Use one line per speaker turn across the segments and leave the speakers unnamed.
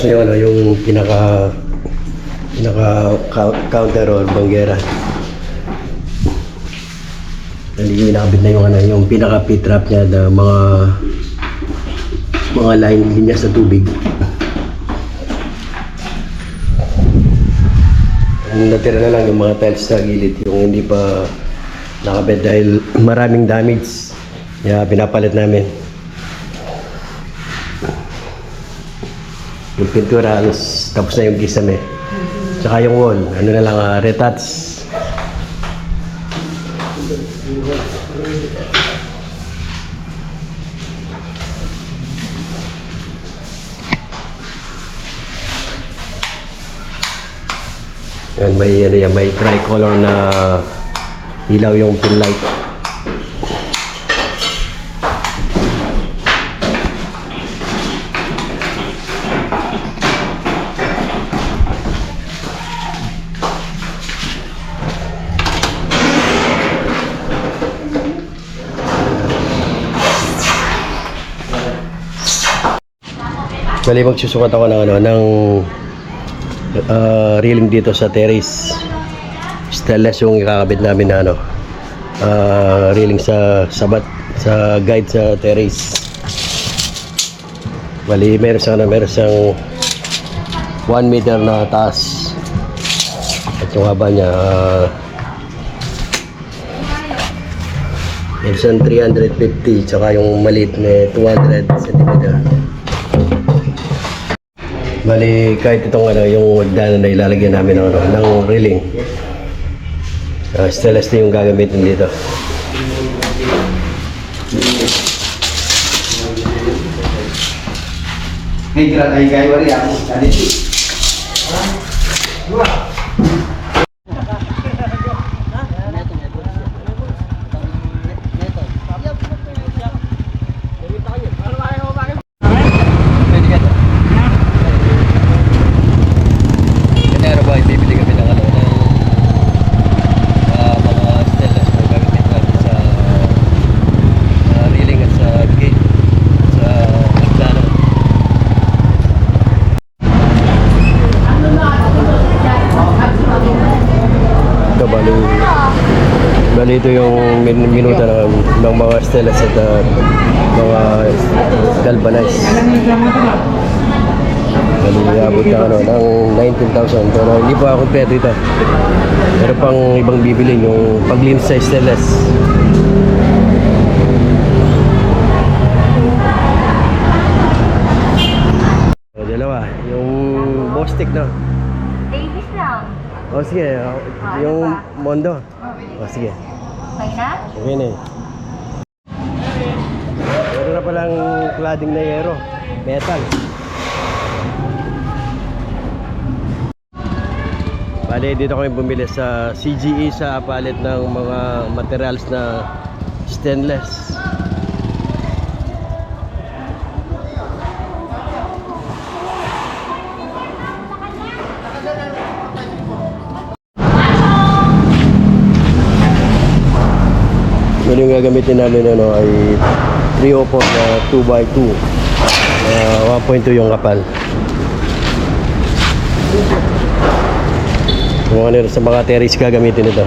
Tapos na yung ano, yung pinaka pinaka cou- counter or banggera. Dali inakabit na yung ano, yung pinaka pit trap niya na mga mga line linya sa tubig. Ang natira na lang yung mga tiles sa gilid, yung hindi pa nakabed dahil maraming damage. Kaya pinapalit namin. Yung pintura, tapos na yung kisame. Tsaka yung wall, ano na lang, uh, retouch. Yan, may, ano yan, may tricolor na ilaw yung pin light. Bali magsusukat ako ng ano ng ah, railing dito sa terrace. Stainless yung ikakabit namin na ano ah, railing sa sabat sa guide sa terrace. Bali meron siyang ano, meron siyang 1 meter na taas. At yung haba niya meron siyang 350 tsaka yung maliit na 200 cm. Bali, kahit itong ano, yung hagdanan na ilalagyan namin ng, ano, ng railing. Uh, stainless na yung gagamitin dito.
Hey, kira ay kay wari ako. Kani si.
Kanero ba, bibili kami ng ano, ng ah, mga stainless na gagamitin namin sa ah, railing at sa gate sa hagdanan. Ito bali, bali ito yung min minuta ng, ng mga stainless at ah, mga galvanized. Bali, abot na ano, ng 19,000 pero hindi pa kompleto ito. Meron pang ibang bibili yung paglinis sa stainless. O, dalawa. Yung Bostik na.
Davis lang.
O sige, o, yung Mondo. O sige.
Okay na?
Okay na eh. Meron na palang cladding na yero. Metal. Bale, dito kami bumili sa CGE sa palit ng mga materials na stainless. Yun yung gagamitin namin ano, ay 304 na 2x2 na 1.2 yung kapal. Mga nila sa mga terrace gagamitin ito.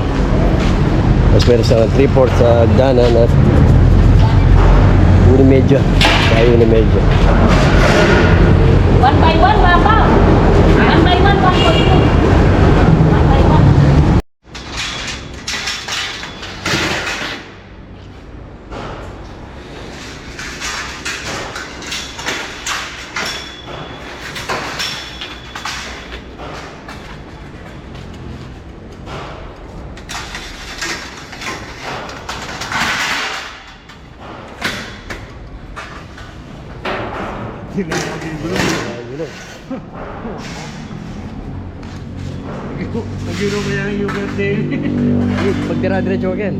Tapos meron sa 3-4 sa hagdanan at unimedya. Kaya unimedya.
One by one, Papa. One by one, one by two. One by one.
Nagiro mo yan yung birthday.
Pag dira-diretso again.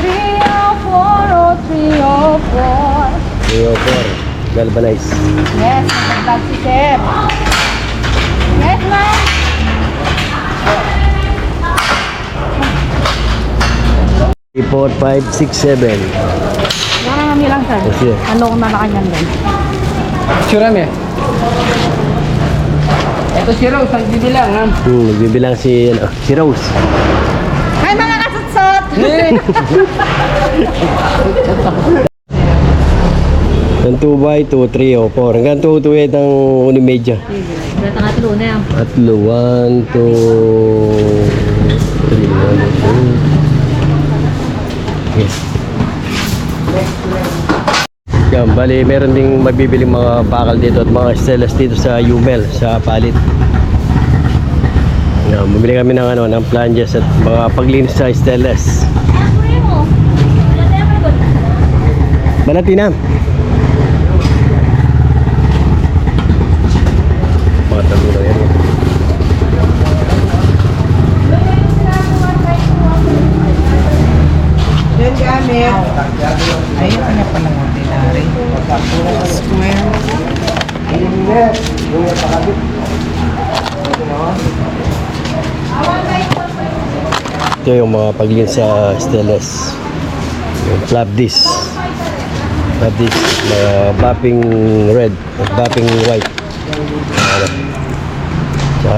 Three oh four, oh three oh four.
304 galvanize.
Yes, nagtag si Sir. Yes,
ma'am. Three, four, five,
six, seven. Wala na nilang sir.
Okay.
Ano kung nalakanyan din?
Suram ya? Eh. Ito si Rose, nagbibilang ha?
Hmm, nagbibilang si, ano, si Rose.
Hi mga kasutsot!
Ng 2 by 2, 3 o 4. Hanggang 2, 2 ng Unimedya.
Berata nga tulo na yan.
Tatlo, 1, 2, 3, 1, 2. Yes. Yan, bali meron ding mabibiling mga bakal dito at mga stelas dito sa Umel, sa palit. Yan, bumili kami ng ano, ng planches at mga paglinis sa stelas. Malati na. Mga tagulo yan.
Yan gamit. Ayun, ano pa lang ordinary. Square.
Ito yung mga paglinis sa stainless. Yung flap disc. Flap disc. Mga bapping red. at Bapping white. Sa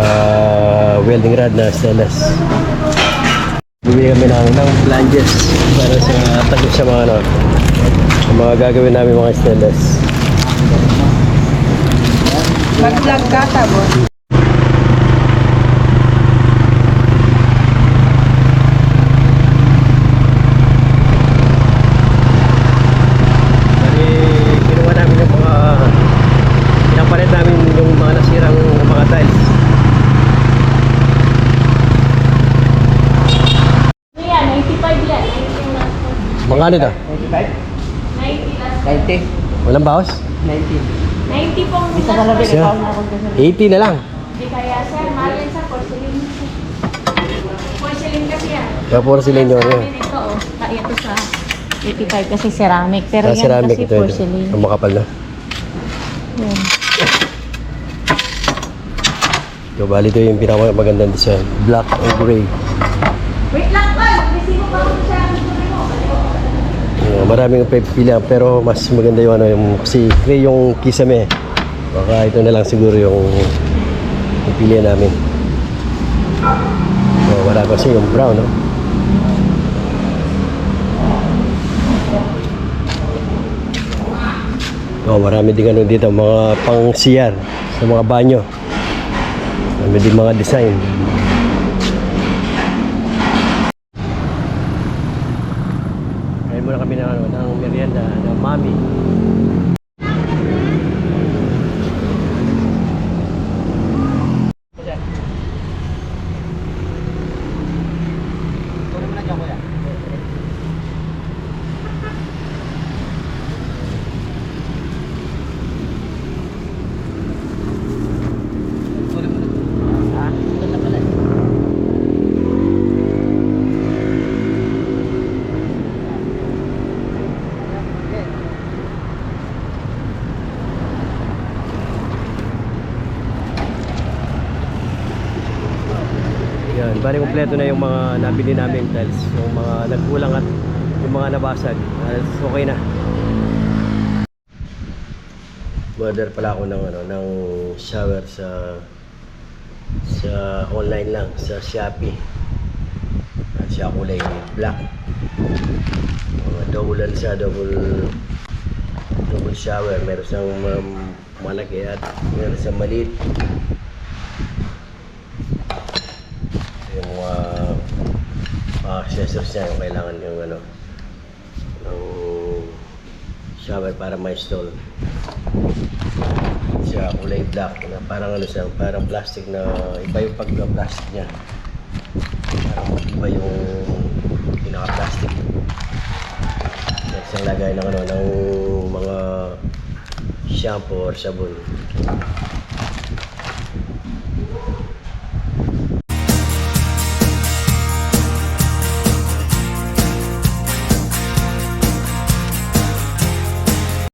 welding rod na stainless. Bumili kami ng, ng flanges para sa tagos sa mga ano, sa mga gagawin namin mga stainless.
Mag-vlog ka, tapos.
Bali, kinuha namin yung mga pinapalit namin yung mga nasirang mga tiles.
Ano yan? 95 yan.
Mga ano ito?
90 lang.
90.
Walang bawas?
90.
90 pong
Isa ka na din,
Siya.
ikaw na ako dyan.
80 na lang.
Hindi kaya sir, mahal yan sa porcelain. Porcelain kasi yan.
Kaya puro sila yung
Sa amin ito, oh. Kaya ito sa 85 kasi ceramic. Pero
Sa
yan
ceramic
kasi
ito.
porcelain.
Ang makapal na.
Yan.
So, bali ito yung pinakamagandang design. Black and gray.
Wait lang pa! Resibo pa ako siya.
Uh, maraming pipilian pero mas maganda yung ano yung kasi gray yung kisame. Baka ito na lang siguro yung pipilian namin. So, wala kasi yung brown, no? Oh, marami din ano dito, mga pang CR sa mga banyo. Marami din mga design. Kain muna kami ng, ano, merienda ng mami. Bali kompleto na yung mga nabili namin tiles, yung mga nagkulang at yung mga nabasag. Halos okay na. Order pala ako ng ano ng shower sa sa online lang sa Shopee. At siya kulay black. Mga double ano siya, double double shower. Meron siyang um, malaki at meron siyang maliit. yung mga uh, accessories niya yung kailangan yung ano ng shower para ma-install. Siya kulay black na parang ano siya parang plastic na iba yung pagka-plastic niya. Parang iba yung pinaka-plastic. At siyang lagay ng ano ng mga shampoo or sabon